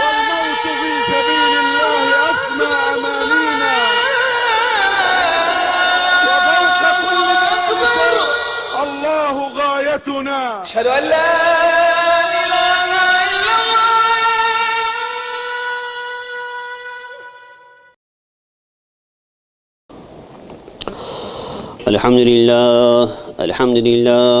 والموت في سبيل الله ذلك الله غايتنا أشهد أن لا الحمد لله الحمد لله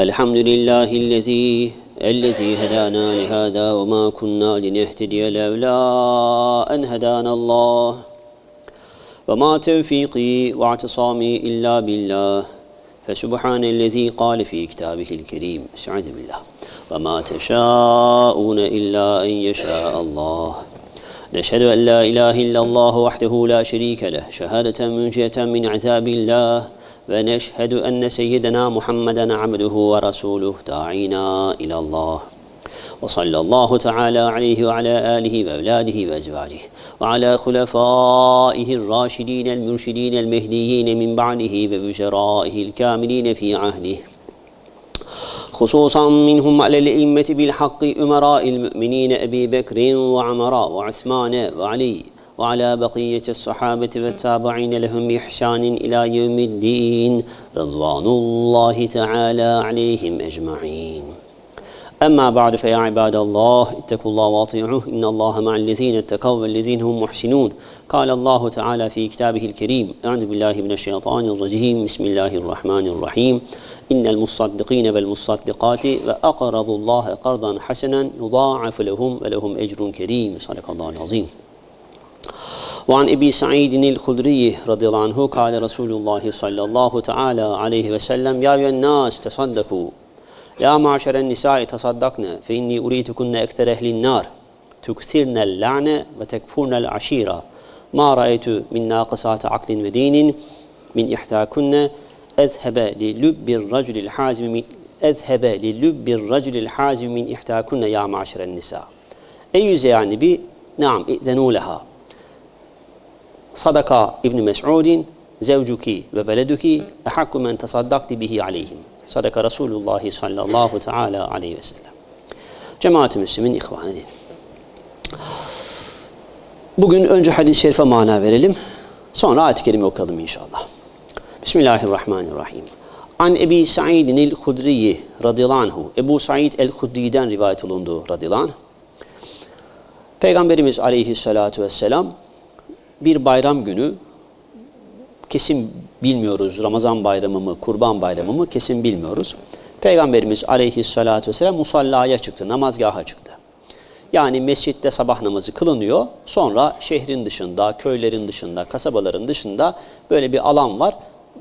الحمد لله الذي الذي هدانا لهذا وما كنا لنهتدي لولا أن هدانا الله. وما توفيقي واعتصامي إلا بالله. فسبحان الذي قال في كتابه الكريم استعذ بالله. وما تشاءون إلا أن يشاء الله. نشهد أن لا إله إلا الله وحده لا شريك له. شهادة منجية من عذاب الله. ونشهد أن سيدنا محمدا عبده ورسوله داعينا إلى الله. وصلى الله تعالى عليه وعلى آله وأولاده وأزواجه وعلى خلفائه الراشدين المرشدين المهديين من بعده وبشرائه الكاملين في عهده. خصوصا منهم على الأئمة بالحق أمراء المؤمنين أبي بكر وعمر وعثمان وعلي وعلى بقية الصحابة والتابعين لهم بإحسان إلى يوم الدين رضوان الله تعالى عليهم أجمعين. أما بعد فيا عباد الله اتقوا الله واطيعوه إن الله مع الذين اتقوا والذين هم محسنون. قال الله تعالى في كتابه الكريم أعوذ بالله من الشيطان الرجيم بسم الله الرحمن الرحيم. إن المصدقين والمصدقات وأقرضوا الله قرضا حسنا يضاعف لهم ولهم أجر كريم. صدق الله العظيم. وعن أبي سعيد الخدري رضي الله عنه قال رسول الله صلى الله تعالى عليه وسلم يا أيها الناس تصدقوا. يا معشر النساء تصدقن. فإني أريتكن أكثر أهل النار. تكثرن اللعنة وتكفرن العشيرة. ما رأيت من ناقصات عقل ودين من إحداكن. أذهب للب الرجل الحازم من أذهب للب الرجل الحازم من إحداكن يا معشر النساء. أي يا نبي نعم ائذنوا لها. sadaka İbn Mes'udin zevcuki ve beleduki ehakku men tasaddakti bihi aleyhim. Sadaka Resulullah sallallahu teala aleyhi ve sellem. Cemaat-i Müslümin ihvan. Bugün önce hadis-i şerife mana verelim. Sonra ayet-i kerime okuyalım inşallah. Bismillahirrahmanirrahim. An Ebi Sa'idin el-Hudriyi radıyallahu anhu. Ebu Sa'id el-Hudri'den rivayet olundu radıyallahu anh. Peygamberimiz aleyhissalatu vesselam bir bayram günü kesin bilmiyoruz Ramazan bayramı mı, kurban bayramı mı kesin bilmiyoruz. Peygamberimiz aleyhissalatu vesselam musallaya çıktı, namazgaha çıktı. Yani mescitte sabah namazı kılınıyor. Sonra şehrin dışında, köylerin dışında, kasabaların dışında böyle bir alan var.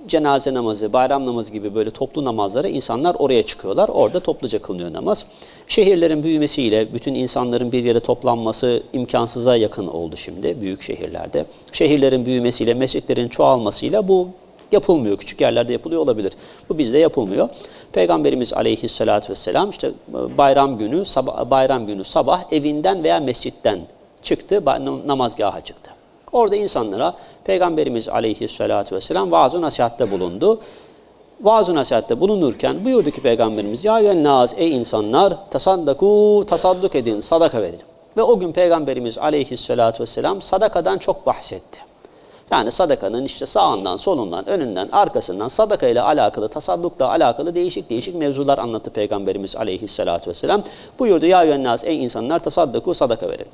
Cenaze namazı, bayram namazı gibi böyle toplu namazlara insanlar oraya çıkıyorlar. Orada topluca kılınıyor namaz. Şehirlerin büyümesiyle bütün insanların bir yere toplanması imkansıza yakın oldu şimdi büyük şehirlerde. Şehirlerin büyümesiyle, mescitlerin çoğalmasıyla bu yapılmıyor. Küçük yerlerde yapılıyor olabilir. Bu bizde yapılmıyor. Peygamberimiz aleyhissalatü vesselam işte bayram günü sabah, bayram günü sabah evinden veya mescitten çıktı, namazgaha çıktı. Orada insanlara Peygamberimiz aleyhissalatü vesselam vaaz-ı nasihatte bulundu. Vaaz-ı nasihatte bulunurken buyurdu ki Peygamberimiz Ya yennaz ey insanlar tasaddaku tasadduk edin sadaka verin. Ve o gün Peygamberimiz aleyhissalatü vesselam sadakadan çok bahsetti. Yani sadakanın işte sağından, solundan, önünden, arkasından sadaka ile alakalı, tasaddukla alakalı değişik değişik mevzular anlattı Peygamberimiz aleyhissalatü vesselam. Buyurdu ya yennaz ey insanlar tasaddaku sadaka verin.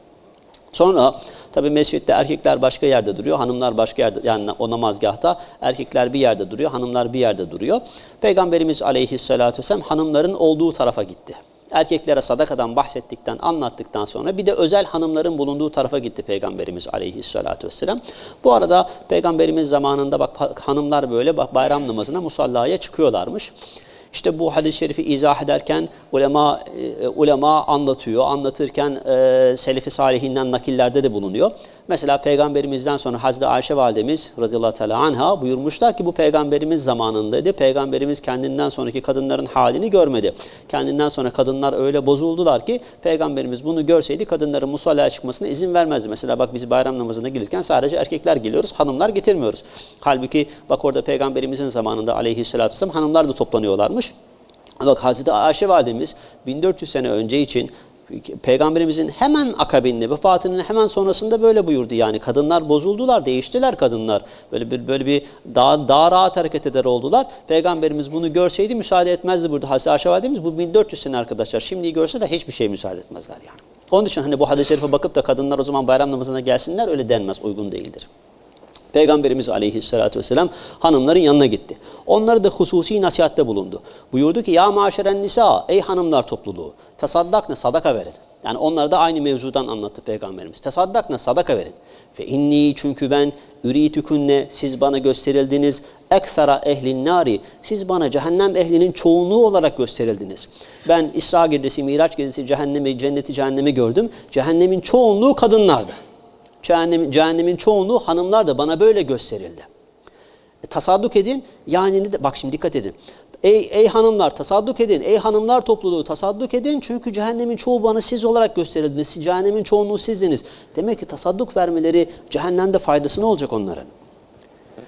Sonra tabi mescitte erkekler başka yerde duruyor, hanımlar başka yerde yani o namazgahta erkekler bir yerde duruyor, hanımlar bir yerde duruyor. Peygamberimiz aleyhissalatü vesselam hanımların olduğu tarafa gitti. Erkeklere sadakadan bahsettikten, anlattıktan sonra bir de özel hanımların bulunduğu tarafa gitti Peygamberimiz aleyhissalatü vesselam. Bu arada Peygamberimiz zamanında bak hanımlar böyle bayram namazına musallaya çıkıyorlarmış. İşte bu hadis-i şerifi izah ederken ulema e, ulema anlatıyor. Anlatırken e, selefi salihinden nakillerde de bulunuyor. Mesela peygamberimizden sonra Hazreti Ayşe validemiz radıyallahu teala anha buyurmuşlar ki bu peygamberimiz zamanındaydı. Peygamberimiz kendinden sonraki kadınların halini görmedi. Kendinden sonra kadınlar öyle bozuldular ki peygamberimiz bunu görseydi kadınların musallaya çıkmasına izin vermezdi. Mesela bak biz bayram namazına gelirken sadece erkekler geliyoruz, hanımlar getirmiyoruz. Halbuki bak orada peygamberimizin zamanında aleyhissalatü vesselam hanımlar da toplanıyorlarmış. Bak Hazreti Ayşe validemiz 1400 sene önce için Peygamberimizin hemen akabinde vefatının hemen sonrasında böyle buyurdu. Yani kadınlar bozuldular değiştiler kadınlar. Böyle bir böyle bir daha daha rahat hareket eder oldular. Peygamberimiz bunu görseydi müsaade etmezdi burada. Hazreti Ayşe validemiz bu 1400 sene arkadaşlar şimdiyi görse de hiçbir şey müsaade etmezler yani. Onun için hani bu hadis-i şerife bakıp da kadınlar o zaman bayram namazına gelsinler öyle denmez uygun değildir. Peygamberimiz aleyhissalatü vesselam hanımların yanına gitti. Onları da hususi nasihatte bulundu. Buyurdu ki ya maşeren nisa ey hanımlar topluluğu tasaddak ne sadaka verin. Yani onlara da aynı mevzudan anlattı Peygamberimiz. Tasaddak ne sadaka verin. Fe inni çünkü ben üritükünne siz bana gösterildiniz. Eksara ehlin nari siz bana cehennem ehlinin çoğunluğu olarak gösterildiniz. Ben İsra gecesi, Miraç gecesi cehennemi, cenneti cehennemi gördüm. Cehennemin çoğunluğu kadınlardı. Cehennemin, cehennemin çoğunluğu hanımlar da bana böyle gösterildi. E, tasadduk edin. Yani de, bak şimdi dikkat edin. Ey, ey hanımlar tasadduk edin. Ey hanımlar topluluğu tasadduk edin. Çünkü cehennemin çoğu bana siz olarak gösterildiniz. Cehennemin çoğunluğu sizdiniz. Demek ki tasadduk vermeleri cehennemde faydası ne olacak onların?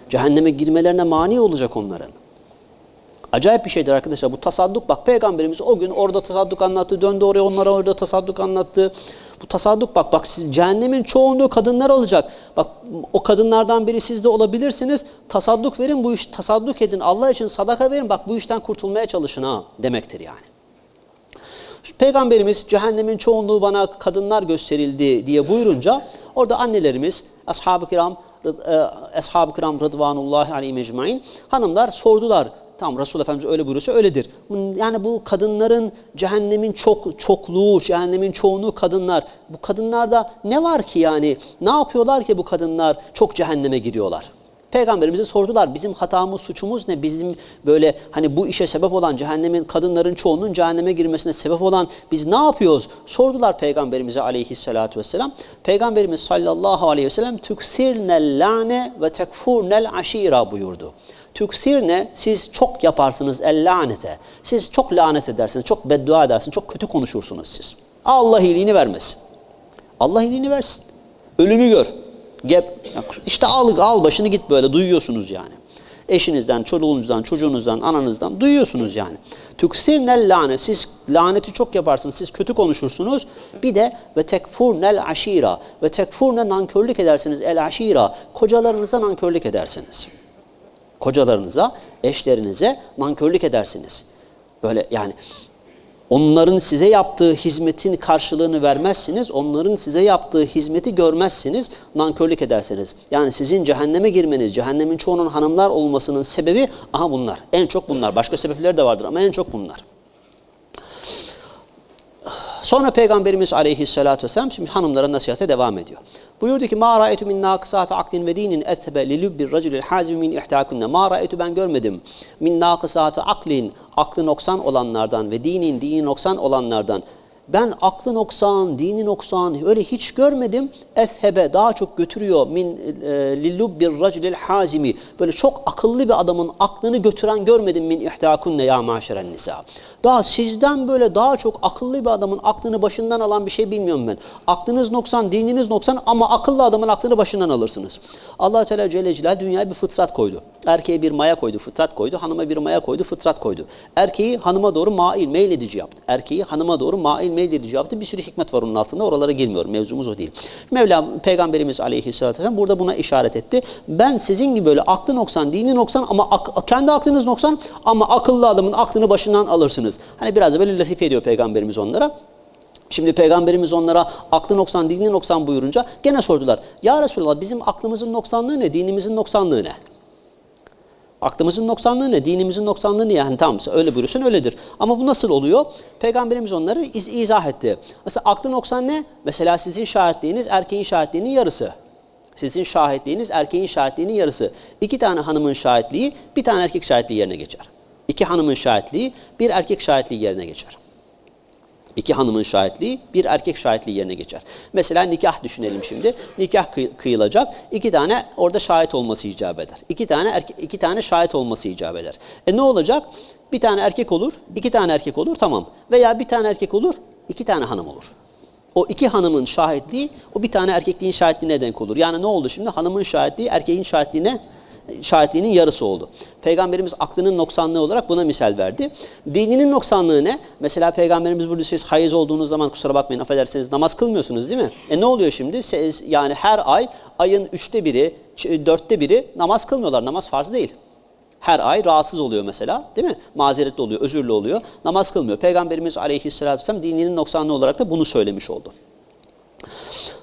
Cehenneme girmelerine mani olacak onların. Acayip bir şeydir arkadaşlar. Bu tasadduk bak peygamberimiz o gün orada tasadduk anlattı. Döndü oraya onlara orada tasadduk anlattı. Bu tasadduk bak bak siz cehennemin çoğunluğu kadınlar olacak. Bak o kadınlardan biri siz de olabilirsiniz. Tasadduk verin bu iş tasadduk edin. Allah için sadaka verin. Bak bu işten kurtulmaya çalışın ha demektir yani. Peygamberimiz cehennemin çoğunluğu bana kadınlar gösterildi diye buyurunca orada annelerimiz ashab-ı kiram e, ashab-ı kiram rıdvanullahi aleyhi mecmain hanımlar sordular. Tamam Resul Efendimiz öyle buyuruyorsa öyledir. Yani bu kadınların cehennemin çok çokluğu, cehennemin çoğunluğu kadınlar. Bu kadınlarda ne var ki yani? Ne yapıyorlar ki bu kadınlar çok cehenneme giriyorlar? Peygamberimize sordular bizim hatamız, suçumuz ne? Bizim böyle hani bu işe sebep olan cehennemin kadınların çoğunun cehenneme girmesine sebep olan biz ne yapıyoruz? Sordular Peygamberimize aleyhissalatu vesselam. Peygamberimiz sallallahu aleyhi ve sellem tüksirnel lane ve tekfurnel aşira buyurdu. Tüksir ne? Siz çok yaparsınız el lanete. Siz çok lanet edersiniz, çok beddua edersiniz, çok kötü konuşursunuz siz. Allah iyiliğini vermesin. Allah iyiliğini versin. Ölümü gör. Gep, işte al, al başını git böyle duyuyorsunuz yani. Eşinizden, çoluğunuzdan, çocuğunuzdan, ananızdan duyuyorsunuz yani. Tüksirnel lanet. Siz laneti çok yaparsınız. Siz kötü konuşursunuz. Bir de ve tekfurnel aşira. Ve tekfurne nankörlük edersiniz. El aşira. Kocalarınıza nankörlük edersiniz. Kocalarınıza, eşlerinize nankörlük edersiniz. Böyle yani onların size yaptığı hizmetin karşılığını vermezsiniz, onların size yaptığı hizmeti görmezsiniz, nankörlük edersiniz. Yani sizin cehenneme girmeniz, cehennemin çoğunun hanımlar olmasının sebebi aha bunlar. En çok bunlar. Başka sebepler de vardır ama en çok bunlar. Sonra Peygamberimiz aleyhissalatü vesselam şimdi hanımlara nasihate devam ediyor. Buyurdu ki ma ra'aytu min naqisati aklin ve dinin ethebe li lubbi racülil hazim min ihtakunne. Ma ra'aytu ben görmedim. Min naqisati aklin aklı noksan olanlardan ve dinin dini noksan olanlardan ben aklı noksan, dini noksan öyle hiç görmedim. Ethebe daha çok götürüyor min e, lillubbir racülil hazimi. Böyle çok akıllı bir adamın aklını götüren görmedim min ihtakunne ya maşeren nisa. Daha sizden böyle daha çok akıllı bir adamın aklını başından alan bir şey bilmiyorum ben. Aklınız noksan, dininiz noksan ama akıllı adamın aklını başından alırsınız. Allah Teala Celle Celaluhu dünyaya bir fıtrat koydu. Erkeğe bir maya koydu, fıtrat koydu. Hanıma bir maya koydu, fıtrat koydu. Erkeği hanıma doğru mail, meyledici yaptı. Erkeği hanıma doğru mail, meyledici yaptı. Bir sürü hikmet var onun altında. Oralara girmiyorum. Mevzumuz o değil. Mevla Peygamberimiz Aleyhisselatü Vesselam burada buna işaret etti. Ben sizin gibi böyle aklı noksan, dini noksan ama ak kendi aklınız noksan ama akıllı adamın aklını başından alırsınız. Hani biraz böyle latife ediyor Peygamberimiz onlara. Şimdi Peygamberimiz onlara aklı noksan, dini noksan buyurunca gene sordular. Ya Resulallah bizim aklımızın noksanlığı ne, dinimizin noksanlığı ne? Aklımızın noksanlığı ne? Dinimizin noksanlığı ne? Yani tamam öyle buyursun öyledir. Ama bu nasıl oluyor? Peygamberimiz onları iz izah etti. Mesela aklı noksan ne? Mesela sizin şahitliğiniz erkeğin şahitliğinin yarısı. Sizin şahitliğiniz erkeğin şahitliğinin yarısı. İki tane hanımın şahitliği bir tane erkek şahitliği yerine geçer. İki hanımın şahitliği bir erkek şahitliği yerine geçer. İki hanımın şahitliği bir erkek şahitliği yerine geçer. Mesela nikah düşünelim şimdi. Nikah kıy- kıyılacak. İki tane orada şahit olması icap eder. İki tane erke- iki tane şahit olması icap eder. E ne olacak? Bir tane erkek olur, iki tane erkek olur tamam. Veya bir tane erkek olur, iki tane hanım olur. O iki hanımın şahitliği o bir tane erkekliğin şahitliğine denk olur. Yani ne oldu şimdi? Hanımın şahitliği erkeğin şahitliğine şahitliğinin yarısı oldu. Peygamberimiz aklının noksanlığı olarak buna misal verdi. Dininin noksanlığı ne? Mesela Peygamberimiz burada siz hayız olduğunuz zaman kusura bakmayın affedersiniz namaz kılmıyorsunuz değil mi? E ne oluyor şimdi? Siz, yani her ay ayın üçte biri, dörtte biri namaz kılmıyorlar. Namaz farz değil. Her ay rahatsız oluyor mesela değil mi? Mazeretli oluyor, özürlü oluyor. Namaz kılmıyor. Peygamberimiz aleyhisselatü vesselam dininin noksanlığı olarak da bunu söylemiş oldu.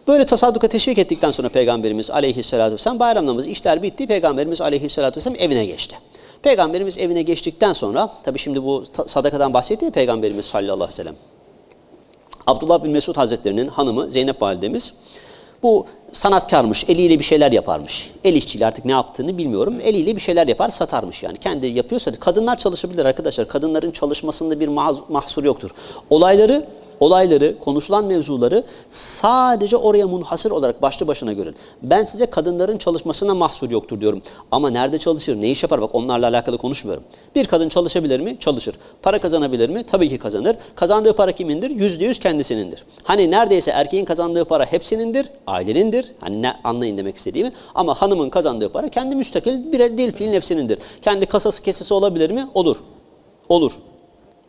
Böyle tasadduka teşvik ettikten sonra Peygamberimiz aleyhissalatü vesselam bayram namazı işler bitti. Peygamberimiz aleyhissalatü vesselam evine geçti. Peygamberimiz evine geçtikten sonra tabi şimdi bu sadakadan bahsetti ya Peygamberimiz sallallahu aleyhi ve sellem. Abdullah bin Mesud Hazretlerinin hanımı Zeynep validemiz bu sanatkarmış, eliyle bir şeyler yaparmış. El işçiliği artık ne yaptığını bilmiyorum. Eliyle bir şeyler yapar, satarmış yani. Kendi yapıyorsa kadınlar çalışabilir arkadaşlar. Kadınların çalışmasında bir mahsur yoktur. Olayları olayları, konuşulan mevzuları sadece oraya munhasır olarak başlı başına görün. Ben size kadınların çalışmasına mahsur yoktur diyorum. Ama nerede çalışır, ne iş yapar bak onlarla alakalı konuşmuyorum. Bir kadın çalışabilir mi? Çalışır. Para kazanabilir mi? Tabii ki kazanır. Kazandığı para kimindir? Yüzde yüz kendisinindir. Hani neredeyse erkeğin kazandığı para hepsinindir, ailenindir. Hani ne anlayın demek istediğimi. Ama hanımın kazandığı para kendi müstakil bir değil fiil nefsinindir. Kendi kasası kesesi olabilir mi? Olur. Olur.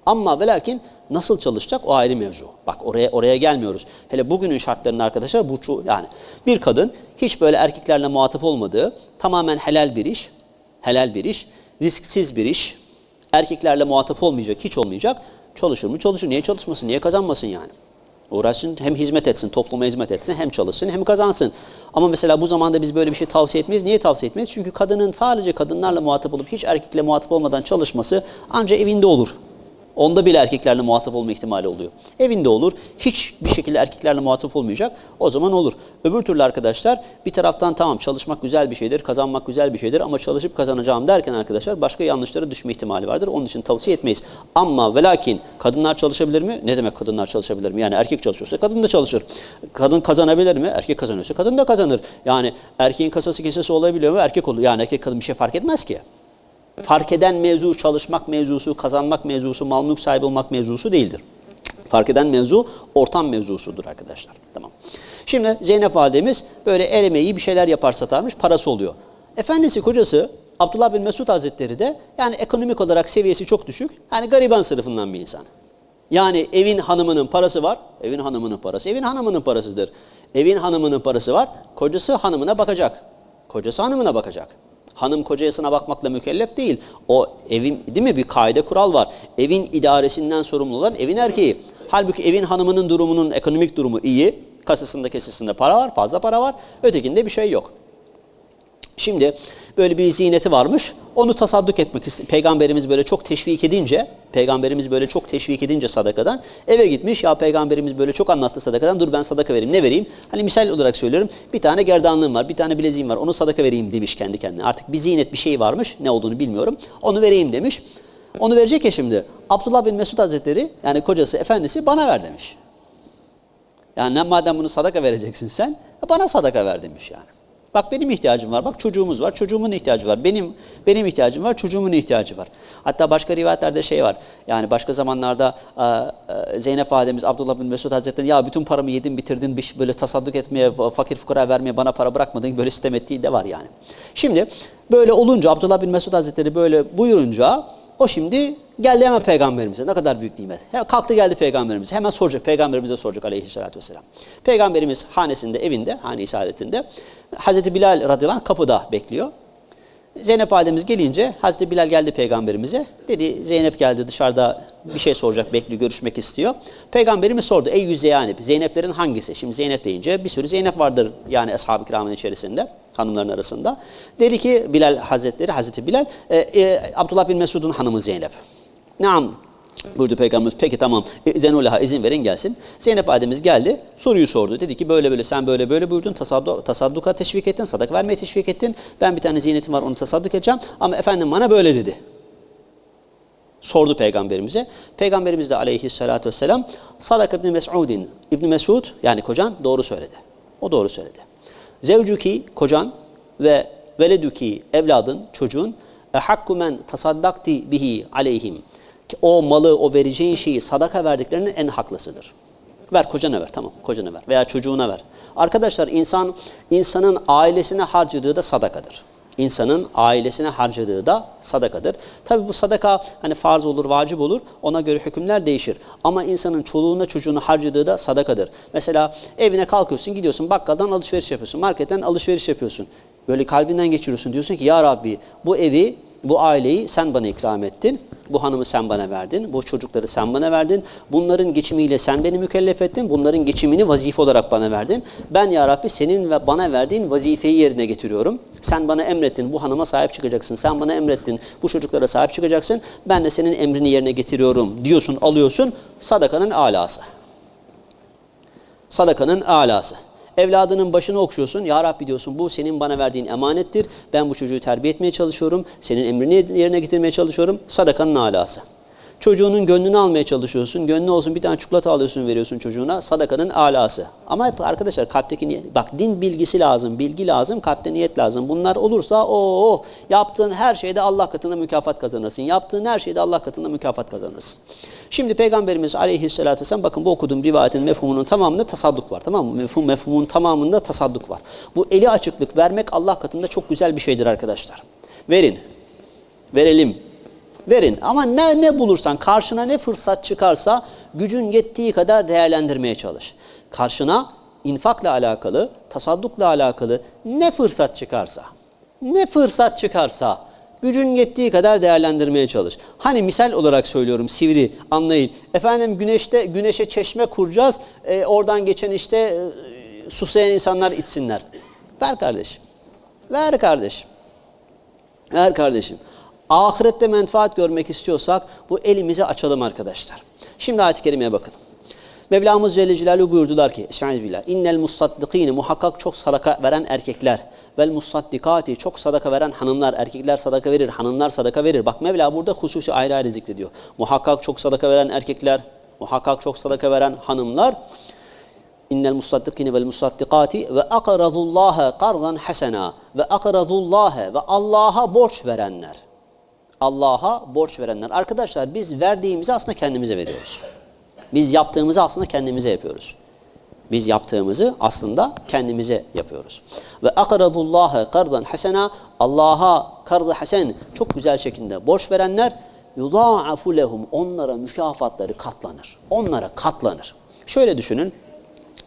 Ama ve lakin nasıl çalışacak o ayrı mevzu. Bak oraya oraya gelmiyoruz. Hele bugünün şartlarında arkadaşlar bu yani bir kadın hiç böyle erkeklerle muhatap olmadığı tamamen helal bir iş, helal bir iş, risksiz bir iş, erkeklerle muhatap olmayacak, hiç olmayacak. Çalışır mı? Çalışır. Niye çalışmasın? Niye kazanmasın yani? Uğraşsın, hem hizmet etsin, topluma hizmet etsin, hem çalışsın, hem kazansın. Ama mesela bu zamanda biz böyle bir şey tavsiye etmeyiz. Niye tavsiye etmeyiz? Çünkü kadının sadece kadınlarla muhatap olup hiç erkekle muhatap olmadan çalışması ancak evinde olur. Onda bile erkeklerle muhatap olma ihtimali oluyor. Evinde olur. Hiçbir şekilde erkeklerle muhatap olmayacak. O zaman olur. Öbür türlü arkadaşlar bir taraftan tamam çalışmak güzel bir şeydir, kazanmak güzel bir şeydir ama çalışıp kazanacağım derken arkadaşlar başka yanlışlara düşme ihtimali vardır. Onun için tavsiye etmeyiz. Ama ve lakin kadınlar çalışabilir mi? Ne demek kadınlar çalışabilir mi? Yani erkek çalışıyorsa kadın da çalışır. Kadın kazanabilir mi? Erkek kazanıyorsa kadın da kazanır. Yani erkeğin kasası kesesi olabiliyor mu? Erkek olur. Yani erkek kadın bir şey fark etmez ki. Fark eden mevzu çalışmak mevzusu, kazanmak mevzusu, mal mülk sahibi olmak mevzusu değildir. Fark eden mevzu ortam mevzusudur arkadaşlar. Tamam. Şimdi Zeynep validemiz böyle el emeği bir şeyler yapar satarmış, parası oluyor. Efendisi kocası Abdullah bin Mesud Hazretleri de yani ekonomik olarak seviyesi çok düşük. Yani gariban sınıfından bir insan. Yani evin hanımının parası var. Evin hanımının parası. Evin hanımının parasıdır. Evin hanımının parası var. Kocası hanımına bakacak. Kocası hanımına bakacak. Hanım kocasına bakmakla mükellef değil. O evin değil mi bir kaide kural var. Evin idaresinden sorumlu olan evin erkeği. Halbuki evin hanımının durumunun ekonomik durumu iyi. Kasasında kesesinde para var, fazla para var. Ötekinde bir şey yok. Şimdi böyle bir ziyneti varmış. Onu tasadduk etmek Peygamberimiz böyle çok teşvik edince, peygamberimiz böyle çok teşvik edince sadakadan eve gitmiş. Ya peygamberimiz böyle çok anlattı sadakadan. Dur ben sadaka vereyim. Ne vereyim? Hani misal olarak söylüyorum. Bir tane gerdanlığım var, bir tane bileziğim var. Onu sadaka vereyim demiş kendi kendine. Artık bir ziynet bir şey varmış. Ne olduğunu bilmiyorum. Onu vereyim demiş. Onu verecek ya şimdi. Abdullah bin Mesud Hazretleri yani kocası, efendisi bana ver demiş. Yani madem bunu sadaka vereceksin sen, bana sadaka ver demiş yani. Bak benim ihtiyacım var, bak çocuğumuz var, çocuğumun ihtiyacı var. Benim benim ihtiyacım var, çocuğumun ihtiyacı var. Hatta başka rivayetlerde şey var. Yani başka zamanlarda e, e, Zeynep validemiz Abdullah bin Mesud Hazretleri ya bütün paramı yedin bitirdin böyle tasadduk etmeye, fakir fukara vermeye bana para bırakmadın böyle sistem ettiği de var yani. Şimdi böyle olunca Abdullah bin Mesud Hazretleri böyle buyurunca o şimdi geldi hemen peygamberimize. Ne kadar büyük nimet. Kalktı geldi peygamberimize. Hemen soracak. Peygamberimize soracak aleyhissalatü vesselam. Peygamberimiz hanesinde, evinde, hane-i. Hazreti Bilal radıyallahu anh kapıda bekliyor. Zeynep validemiz gelince Hazreti Bilal geldi peygamberimize. Dedi Zeynep geldi dışarıda bir şey soracak, bekliyor, görüşmek istiyor. Peygamberimiz sordu. Ey yüz Zeynep, Zeyneplerin hangisi? Şimdi Zeynep deyince bir sürü Zeynep vardır yani ashab-ı kiramın içerisinde, hanımların arasında. Dedi ki Bilal Hazretleri, Hazreti Bilal, e, e, Abdullah bin Mesud'un hanımı Zeynep. Naam buyurdu Peygamberimiz. Peki tamam zenulaha izin verin gelsin. Zeynep Ademiz geldi. Soruyu sordu. Dedi ki böyle böyle sen böyle böyle buyurdun. Tasaddu, tasadduka teşvik ettin. Sadak vermeye teşvik ettin. Ben bir tane ziynetim var onu tasadduk edeceğim. Ama efendim bana böyle dedi. Sordu peygamberimize. Peygamberimiz de aleyhissalatü vesselam Sadak İbni Mes'udin İbni Mesud yani kocan doğru söyledi. O doğru söyledi. Zevcuki kocan ve veleduki evladın çocuğun ehakku men tasaddakti bihi aleyhim o malı, o vereceğin şeyi sadaka verdiklerinin en haklısıdır. Ver kocana ver tamam kocana ver veya çocuğuna ver. Arkadaşlar insan insanın ailesine harcadığı da sadakadır. İnsanın ailesine harcadığı da sadakadır. Tabi bu sadaka hani farz olur, vacip olur. Ona göre hükümler değişir. Ama insanın çoluğuna çocuğuna harcadığı da sadakadır. Mesela evine kalkıyorsun, gidiyorsun bakkaldan alışveriş yapıyorsun, marketten alışveriş yapıyorsun. Böyle kalbinden geçiriyorsun. Diyorsun ki ya Rabbi bu evi, bu aileyi sen bana ikram ettin. Bu hanımı sen bana verdin. Bu çocukları sen bana verdin. Bunların geçimiyle sen beni mükellef ettin. Bunların geçimini vazife olarak bana verdin. Ben ya Rabbi senin ve bana verdiğin vazifeyi yerine getiriyorum. Sen bana emrettin. Bu hanıma sahip çıkacaksın. Sen bana emrettin. Bu çocuklara sahip çıkacaksın. Ben de senin emrini yerine getiriyorum diyorsun, alıyorsun. Sadakanın alası. Sadakanın alası. Evladının başını okşuyorsun. Ya Rabbi diyorsun bu senin bana verdiğin emanettir. Ben bu çocuğu terbiye etmeye çalışıyorum. Senin emrini yerine getirmeye çalışıyorum. Sadakanın alası. Çocuğunun gönlünü almaya çalışıyorsun. Gönlü olsun bir tane çikolata alıyorsun veriyorsun çocuğuna. Sadakanın alası. Ama arkadaşlar kalpteki niyet. Bak din bilgisi lazım. Bilgi lazım. Kalpte niyet lazım. Bunlar olursa o yaptığın her şeyde Allah katında mükafat kazanırsın. Yaptığın her şeyde Allah katında mükafat kazanırsın. Şimdi Peygamberimiz aleyhissalatü vesselam bakın bu okuduğum rivayetin mefhumunun tamamında tasadduk var. Tamam mı? Mefhum, mefhumun tamamında tasadduk var. Bu eli açıklık vermek Allah katında çok güzel bir şeydir arkadaşlar. Verin. Verelim. Verin ama ne, ne bulursan karşına ne fırsat çıkarsa gücün yettiği kadar değerlendirmeye çalış. Karşına infakla alakalı, tasaddukla alakalı ne fırsat çıkarsa, ne fırsat çıkarsa gücün yettiği kadar değerlendirmeye çalış. Hani misal olarak söylüyorum sivri anlayın. Efendim güneşte güneşe çeşme kuracağız. e, oradan geçen işte e, susayan insanlar içsinler. Ver kardeşim. Ver kardeşim. Ver kardeşim. Ahirette menfaat görmek istiyorsak bu elimizi açalım arkadaşlar. Şimdi ayet-i kerimeye bakın. Mevlamız Celle Celaluhu buyurdular ki Estağfirullah. İnnel musaddikine muhakkak çok sadaka veren erkekler vel musaddikati çok sadaka veren hanımlar erkekler sadaka verir hanımlar sadaka verir. Bak Mevla burada hususi ayrı ayrı zikrediyor. Muhakkak çok sadaka veren erkekler muhakkak çok sadaka veren hanımlar innel musaddikine vel musaddikati ve akradullaha kardan hasena ve akradullaha ve Allah'a borç verenler. Allah'a borç verenler. Arkadaşlar biz verdiğimizi aslında kendimize veriyoruz. Biz yaptığımızı aslında kendimize yapıyoruz. Biz yaptığımızı aslında kendimize yapıyoruz. Ve akradullaha kardan hasena Allah'a kardı hasen çok güzel şekilde borç verenler yudaafu lehum onlara mükafatları katlanır. Onlara katlanır. Şöyle düşünün.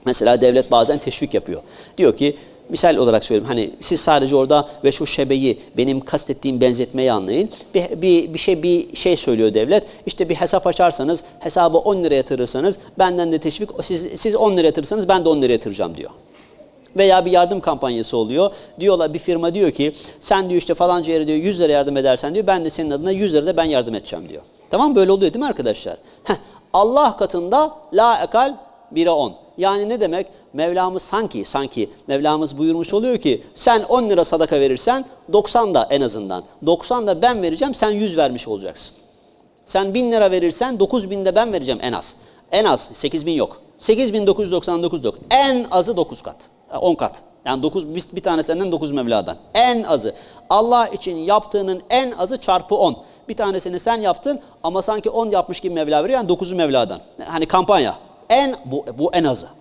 Mesela devlet bazen teşvik yapıyor. Diyor ki misal olarak söyleyeyim hani siz sadece orada ve şu şebeyi benim kastettiğim benzetmeyi anlayın. Bir, bir, bir şey bir şey söylüyor devlet. İşte bir hesap açarsanız hesabı 10 lira yatırırsanız benden de teşvik siz, siz 10 lira yatırırsanız ben de 10 lira yatıracağım diyor. Veya bir yardım kampanyası oluyor. Diyorlar bir firma diyor ki sen diyor işte falanca yere diyor 100 lira yardım edersen diyor ben de senin adına 100 lira da ben yardım edeceğim diyor. Tamam böyle oluyor değil mi arkadaşlar? Heh, Allah katında la ekal 1'e 10. Yani ne demek? Mevlamız sanki sanki Mevlamız buyurmuş oluyor ki sen 10 lira sadaka verirsen 90 da en azından. 90 da ben vereceğim sen 100 vermiş olacaksın. Sen 1000 lira verirsen 9000 de ben vereceğim en az. En az 8000 yok. 8999 yok. En azı 9 kat. 10 kat. Yani 9 bir, bir tane senden 9 Mevla'dan. En azı. Allah için yaptığının en azı çarpı 10. Bir tanesini sen yaptın ama sanki 10 yapmış gibi Mevla veriyor. Yani 9'u Mevla'dan. Hani kampanya. En bu, bu en azı.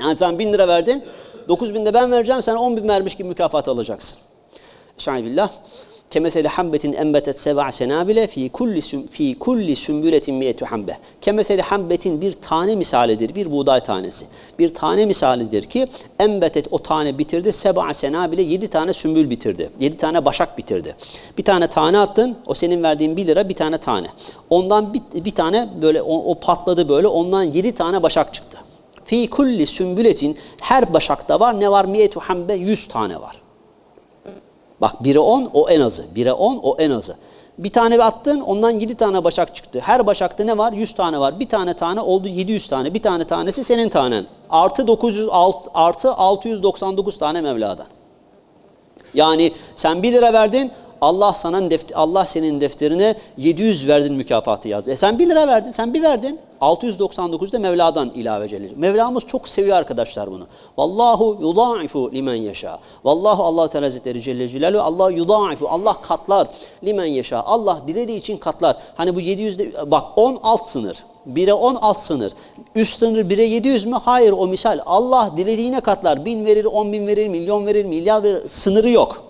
Yani sen 1000 lira verdin. 9000 de ben vereceğim. Sen 10 bin vermiş gibi mükafat alacaksın. Estağfirullah. Kemeseli hambetin enbetet seb'a senabile fi kulli fi kulli sümbületin miyetu hambe. Kemeseli hambetin bir tane misalidir, bir buğday tanesi. Bir tane misalidir ki enbetet o tane bitirdi, seb'a senabile yedi tane sümbül bitirdi. Yedi tane başak bitirdi. Bir tane tane attın, o senin verdiğin bir lira bir tane tane. Ondan bir, bir tane böyle o, o patladı böyle, ondan yedi tane başak çıktı. Fi kulli sümbületin her başakta var ne var? Miyetu hambe yüz tane var. Bak 1'e 10 o en azı. 1'e 10 o en azı. Bir tane attın ondan 7 tane başak çıktı. Her başakta ne var? 100 tane var. Bir tane tane oldu 700 tane. Bir tane tanesi senin tanen. Artı 900 artı 699 tane Mevla'dan. Yani sen 1 lira verdin Allah sana Allah senin defterine 700 verdin mükafatı yazdı. E sen 1 lira verdin, sen bir verdin. 699 da Mevla'dan ilave Celle. Mevlamız çok seviyor arkadaşlar bunu. Vallahu yudaifu limen yeşa. Vallahu Allah Teala Hazretleri Celle Celaluhu Allah yudaifu. Allah katlar limen yeşa. Allah dilediği için katlar. Hani bu 700'de bak 10 alt sınır. 1'e 10 alt sınır. Üst sınır 1'e 700 mü? Hayır o misal. Allah dilediğine katlar. 1000 verir, 10 bin verir, milyon verir, milyar verir. Sınırı yok.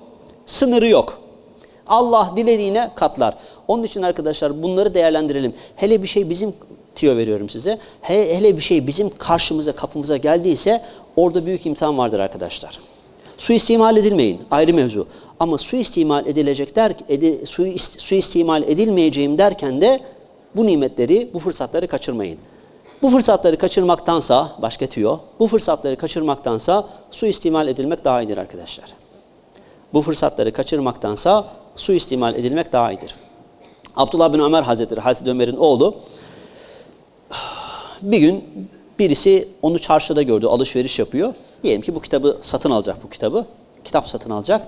Sınırı yok. Allah dilediğine katlar. Onun için arkadaşlar bunları değerlendirelim. Hele bir şey bizim tiyo veriyorum size. He- hele bir şey bizim karşımıza, kapımıza geldiyse orada büyük imtihan vardır arkadaşlar. Suistimal edilmeyin. Ayrı mevzu. Ama suistimal edilecek der, edi, suist, suistimal edilmeyeceğim derken de bu nimetleri, bu fırsatları kaçırmayın. Bu fırsatları kaçırmaktansa, başka tüyo, bu fırsatları kaçırmaktansa suistimal edilmek daha iyidir arkadaşlar. Bu fırsatları kaçırmaktansa suistimal edilmek daha iyidir. Abdullah bin Ömer Hazretleri, Hazreti Ömer'in oğlu bir gün birisi onu çarşıda gördü, alışveriş yapıyor. Diyelim ki bu kitabı satın alacak bu kitabı. Kitap satın alacak.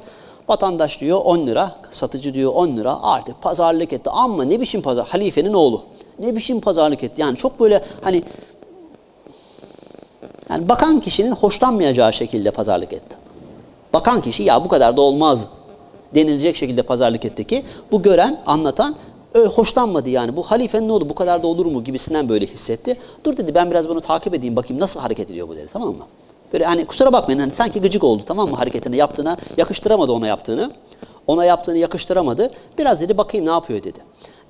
Vatandaş diyor 10 lira, satıcı diyor 10 lira. Artık pazarlık etti. Ama ne biçim pazar? Halifenin oğlu. Ne biçim pazarlık etti? Yani çok böyle hani yani bakan kişinin hoşlanmayacağı şekilde pazarlık etti. Bakan kişi ya bu kadar da olmaz denilecek şekilde pazarlık etti ki bu gören, anlatan hoşlanmadı yani. Bu halifenin ne oldu bu kadar da olur mu gibisinden böyle hissetti. Dur dedi ben biraz bunu takip edeyim bakayım nasıl hareket ediyor bu dedi tamam mı? Böyle hani kusura bakmayın hani sanki gıcık oldu tamam mı hareketini yaptığına yakıştıramadı ona yaptığını. Ona yaptığını yakıştıramadı. Biraz dedi bakayım ne yapıyor dedi.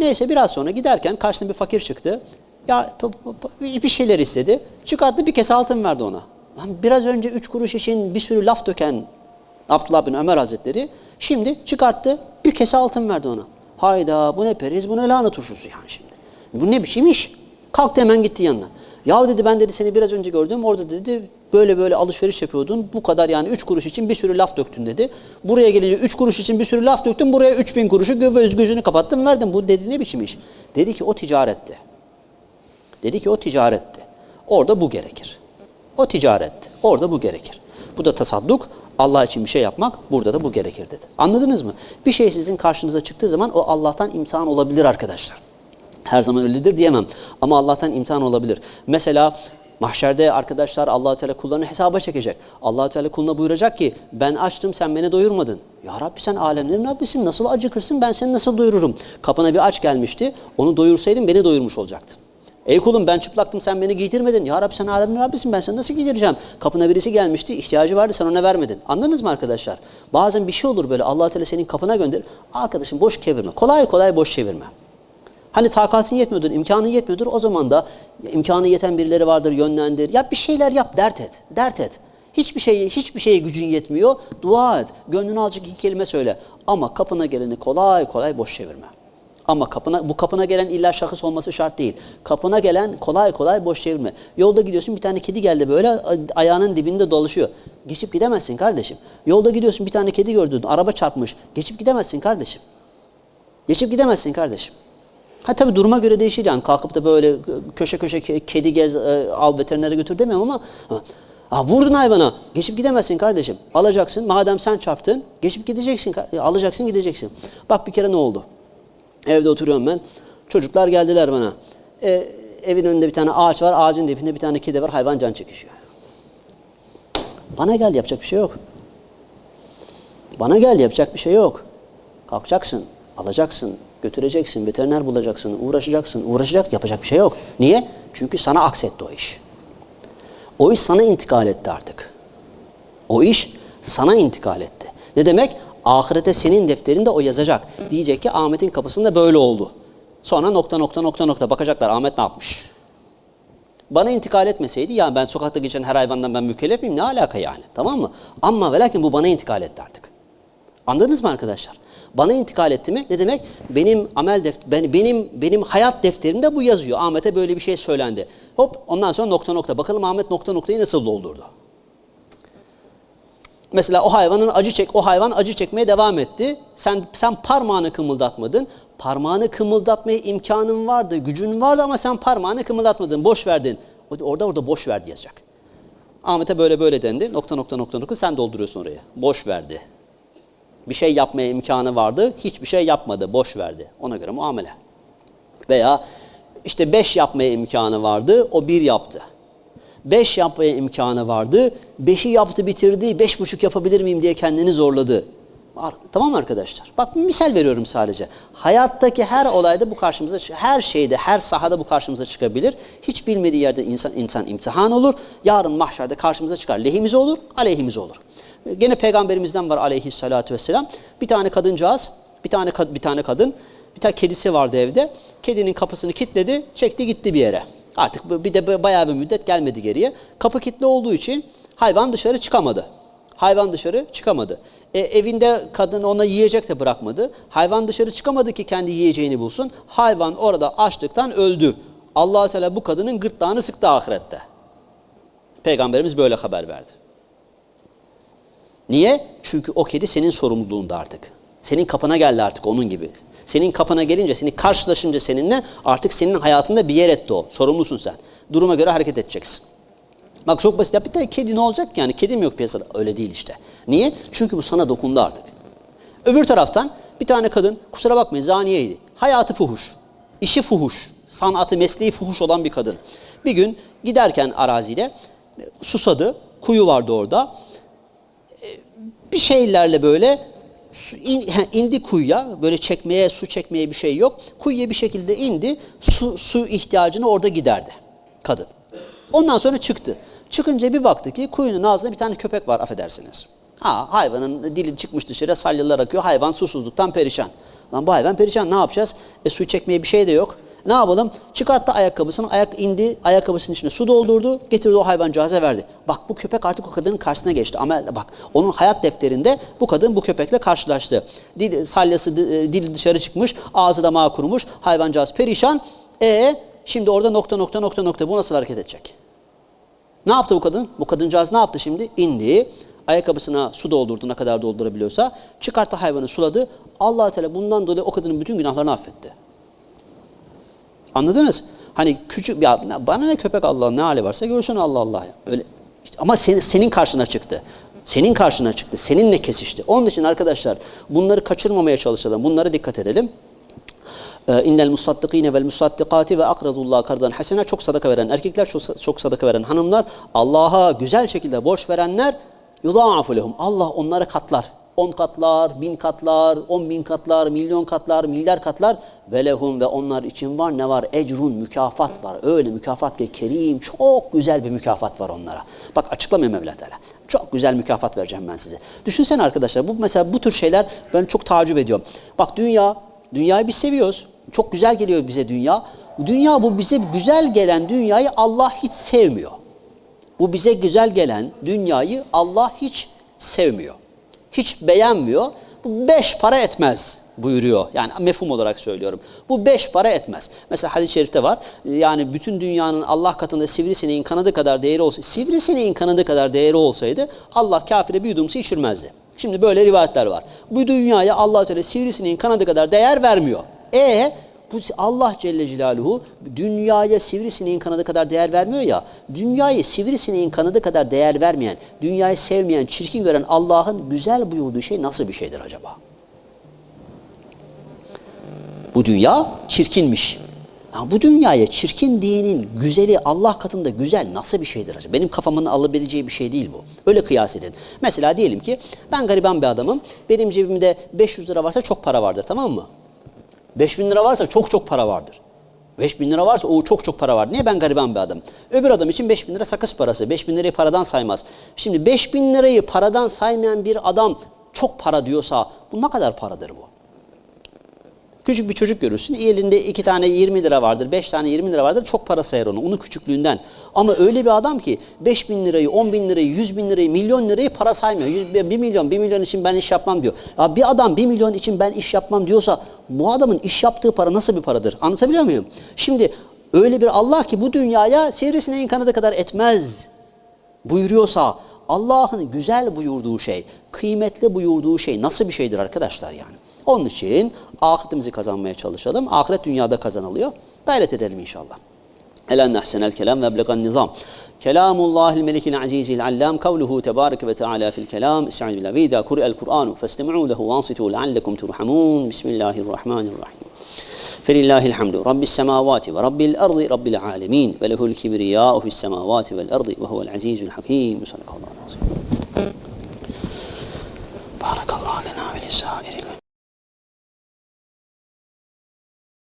Neyse biraz sonra giderken karşısına bir fakir çıktı. Ya bir şeyler istedi. Çıkarttı bir kese altın verdi ona. Lan biraz önce üç kuruş için bir sürü laf döken Abdullah bin Ömer Hazretleri şimdi çıkarttı bir kese altın verdi ona. Hayda bu ne periz bu ne lahana turşusu yani şimdi. Bu ne biçim iş? Kalktı hemen gitti yanına. Ya dedi ben dedi seni biraz önce gördüm orada dedi böyle böyle alışveriş yapıyordun. Bu kadar yani üç kuruş için bir sürü laf döktün dedi. Buraya gelince üç kuruş için bir sürü laf döktün. Buraya üç bin kuruşu göz gözünü kapattın verdin. Bu dedi ne biçim iş? Dedi ki o ticaretti. Dedi ki o ticaretti. Orada bu gerekir. O ticaretti. Orada bu gerekir. Bu da tasadduk. Allah için bir şey yapmak burada da bu gerekir dedi. Anladınız mı? Bir şey sizin karşınıza çıktığı zaman o Allah'tan imtihan olabilir arkadaşlar. Her zaman öyledir diyemem. Ama Allah'tan imtihan olabilir. Mesela mahşerde arkadaşlar allah Teala kullarını hesaba çekecek. allah Teala kuluna buyuracak ki ben açtım sen beni doyurmadın. Ya Rabbi sen alemlerin Rabbisin nasıl acıkırsın ben seni nasıl doyururum? Kapına bir aç gelmişti onu doyursaydın beni doyurmuş olacaktı. Ey kulum ben çıplaktım sen beni giydirmedin. Ya Rabbi sen alemin Rabbisin ben seni nasıl giydireceğim? Kapına birisi gelmişti ihtiyacı vardı sen ona vermedin. Anladınız mı arkadaşlar? Bazen bir şey olur böyle allah Teala senin kapına gönder. Arkadaşım boş çevirme. Kolay kolay boş çevirme. Hani takatın yetmiyordur, imkanın yetmiyordur. O zaman da imkanı yeten birileri vardır, yönlendir. Ya bir şeyler yap, dert et. Dert et. Hiçbir şeye, hiçbir şeye gücün yetmiyor. Dua et. Gönlünü alacak iki kelime söyle. Ama kapına geleni kolay kolay boş çevirme. Ama kapına, bu kapına gelen illa şahıs olması şart değil. Kapına gelen kolay kolay boş çevirme. Yolda gidiyorsun bir tane kedi geldi böyle ayağının dibinde dolaşıyor. Geçip gidemezsin kardeşim. Yolda gidiyorsun bir tane kedi gördün, araba çarpmış. Geçip gidemezsin kardeşim. Geçip gidemezsin kardeşim. Ha tabii duruma göre değişir yani kalkıp da böyle köşe köşe ke- kedi gez e, al veterinere götür demiyorum ama ha, vurdun hayvana geçip gidemezsin kardeşim. Alacaksın madem sen çarptın geçip gideceksin alacaksın gideceksin. Bak bir kere ne oldu? Evde oturuyorum ben. Çocuklar geldiler bana. E, evin önünde bir tane ağaç var. Ağacın dibinde bir tane kedi var. Hayvan can çekişiyor. Bana gel yapacak bir şey yok. Bana gel yapacak bir şey yok. Kalkacaksın, alacaksın, götüreceksin, veteriner bulacaksın, uğraşacaksın, uğraşacak yapacak bir şey yok. Niye? Çünkü sana aksetti o iş. O iş sana intikal etti artık. O iş sana intikal etti. Ne demek? Ahirete senin defterinde o yazacak. Diyecek ki Ahmet'in kapısında böyle oldu. Sonra nokta nokta nokta nokta bakacaklar Ahmet ne yapmış? Bana intikal etmeseydi ya ben sokakta geçen her hayvandan ben mükellef miyim? Ne alaka yani? Tamam mı? Ama ve lakin bu bana intikal etti artık. Anladınız mı arkadaşlar? Bana intikal etti mi? Ne demek? Benim amel deft ben, benim benim hayat defterimde bu yazıyor. Ahmet'e böyle bir şey söylendi. Hop ondan sonra nokta nokta. Bakalım Ahmet nokta noktayı nasıl doldurdu? Mesela o hayvanın acı çek, o hayvan acı çekmeye devam etti. Sen sen parmağını kımıldatmadın. Parmağını kımıldatmaya imkanın vardı, gücün vardı ama sen parmağını kımıldatmadın, boş verdin. Orada orada boş ver yazacak. Ahmet'e böyle böyle dendi. Nokta nokta nokta nokta sen dolduruyorsun oraya. Boş verdi. Bir şey yapmaya imkanı vardı, hiçbir şey yapmadı, boş verdi. Ona göre muamele. Veya işte beş yapmaya imkanı vardı, o bir yaptı. Beş yapmaya imkanı vardı, beşi yaptı bitirdi, beş buçuk yapabilir miyim diye kendini zorladı. Tamam mı arkadaşlar? Bak misal veriyorum sadece. Hayattaki her olayda bu karşımıza, her şeyde, her sahada bu karşımıza çıkabilir. Hiç bilmediği yerde insan insan imtihan olur. Yarın mahşerde karşımıza çıkar. Lehimize olur, aleyhimize olur. Gene peygamberimizden var aleyhissalatu vesselam. Bir tane kadıncağız, bir tane bir tane kadın, bir tane kedisi vardı evde. Kedinin kapısını kilitledi, çekti gitti bir yere. Artık bir de bayağı bir müddet gelmedi geriye. Kapı kilitli olduğu için hayvan dışarı çıkamadı. Hayvan dışarı çıkamadı. E, evinde kadın ona yiyecek de bırakmadı. Hayvan dışarı çıkamadı ki kendi yiyeceğini bulsun. Hayvan orada açlıktan öldü. allah Teala bu kadının gırtlağını sıktı ahirette. Peygamberimiz böyle haber verdi. Niye? Çünkü o kedi senin sorumluluğunda artık. Senin kapına geldi artık onun gibi. Senin kapına gelince, seni karşılaşınca seninle artık senin hayatında bir yer etti o. Sorumlusun sen. Duruma göre hareket edeceksin. Bak çok basit. Ya bir tane kedi ne olacak yani? Kedi mi yok piyasada? Öyle değil işte. Niye? Çünkü bu sana dokundu artık. Öbür taraftan bir tane kadın, kusura bakmayın zaniyeydi. Hayatı fuhuş. işi fuhuş. Sanatı, mesleği fuhuş olan bir kadın. Bir gün giderken araziyle e, susadı. Kuyu vardı orada. E, Bir şeylerle böyle in- indi kuyuya. Böyle çekmeye, su çekmeye bir şey yok. Kuyuya bir şekilde indi. Su, su ihtiyacını orada giderdi kadın. Ondan sonra çıktı. Çıkınca bir baktı ki kuyunun ağzında bir tane köpek var affedersiniz. Ha hayvanın dili çıkmış dışarı salyalar akıyor. Hayvan susuzluktan perişan. Lan bu hayvan perişan ne yapacağız? E suyu çekmeye bir şey de yok. Ne yapalım? Çıkarttı ayakkabısını, ayak indi, ayakkabısının içine su doldurdu, getirdi o hayvancağıza verdi. Bak bu köpek artık o kadının karşısına geçti. Ama bak onun hayat defterinde bu kadın bu köpekle karşılaştı. Dil, salyası, di- dili dışarı çıkmış, ağzı damağı kurumuş, hayvancağız perişan. E şimdi orada nokta nokta nokta nokta bu nasıl hareket edecek? Ne yaptı bu kadın? Bu kadıncağız ne yaptı şimdi? İndi, ayakkabısına su doldurdu ne kadar doldurabiliyorsa, çıkarttı hayvanı suladı. allah Teala bundan dolayı o kadının bütün günahlarını affetti. Anladınız? Hani küçük ya bana ne köpek Allah ne hali varsa görsün Allah Allah. Öyle işte ama senin senin karşına çıktı. Senin karşına çıktı. Seninle kesişti. Onun için arkadaşlar bunları kaçırmamaya çalışalım. Bunlara dikkat edelim. Ee, innel musaddikine vel musaddikati ve akradullah kardan hasene çok sadaka veren erkekler çok, çok sadaka veren hanımlar Allah'a güzel şekilde borç verenler yudâfu lehum Allah onlara katlar 10 katlar, bin katlar, 10 bin katlar, milyon katlar, milyar katlar ve lehum ve onlar için var ne var? Ecrun mükafat var. Öyle mükafat ki kerim çok güzel bir mükafat var onlara. Bak açıklamıyor Mevla Teala. Çok güzel mükafat vereceğim ben size. Düşünsene arkadaşlar bu mesela bu tür şeyler ben çok tacip ediyorum. Bak dünya, dünyayı biz seviyoruz. Çok güzel geliyor bize dünya. Dünya bu bize güzel gelen dünyayı Allah hiç sevmiyor. Bu bize güzel gelen dünyayı Allah hiç sevmiyor. Hiç beğenmiyor. Bu beş para etmez buyuruyor. Yani mefhum olarak söylüyorum. Bu beş para etmez. Mesela hadis-i şerifte var. Yani bütün dünyanın Allah katında sivrisineğin kanadı kadar değeri olsa, sivrisineğin kanadı kadar değeri olsaydı Allah kafire bir yudum su içirmezdi. Şimdi böyle rivayetler var. Bu dünyaya Allah Teala sivrisineğin kanadı kadar değer vermiyor. E bu Allah Celle Celaluhu dünyaya sivrisineğin kanadı kadar değer vermiyor ya, dünyayı sivrisineğin kanadı kadar değer vermeyen, dünyayı sevmeyen, çirkin gören Allah'ın güzel buyurduğu şey nasıl bir şeydir acaba? Bu dünya çirkinmiş. Ya bu dünyaya çirkin diyenin güzeli Allah katında güzel nasıl bir şeydir acaba? Benim kafamın alabileceği bir şey değil bu. Öyle kıyas edin. Mesela diyelim ki ben gariban bir adamım. Benim cebimde 500 lira varsa çok para vardır tamam mı? 5 bin lira varsa çok çok para vardır. 5 bin lira varsa o çok çok para var. Niye ben gariban bir adam? Öbür adam için 5 bin lira sakız parası. 5 bin lirayı paradan saymaz. Şimdi 5 bin lirayı paradan saymayan bir adam çok para diyorsa bu ne kadar paradır bu? Küçük bir çocuk görürsün. Elinde iki tane 20 lira vardır, beş tane 20 lira vardır. Çok para sayar onu. Onun küçüklüğünden. Ama öyle bir adam ki 5 bin lirayı, 10 bin lirayı, 100 bin lirayı, milyon lirayı para saymıyor. 100, 1 milyon, 1 milyon için ben iş yapmam diyor. Ya bir adam 1 milyon için ben iş yapmam diyorsa bu adamın iş yaptığı para nasıl bir paradır? Anlatabiliyor muyum? Şimdi öyle bir Allah ki bu dünyaya sivrisineğin kanadı kadar etmez buyuruyorsa Allah'ın güzel buyurduğu şey, kıymetli buyurduğu şey nasıl bir şeydir arkadaşlar yani? Onun için ahiretimizi kazanmaya çalışalım. Ahiret dünyada kazanılıyor. Gayret edelim inşallah. Elen nahsenel kelam ve blegan nizam. Kelamullahil melikil azizil allam. Kavluhu tebarek ve teala fil kelam. Estaizu billah. Ve idâ kuri'el Kur'anu festemi'u lehu vansitû leallekum turhamun. Bismillahirrahmanirrahim. فلله الحمد رب السماوات ورب الأرض رب العالمين وله الكبرياء في السماوات والأرض وهو العزيز الحكيم صدق الله العظيم بارك الله لنا ولسائر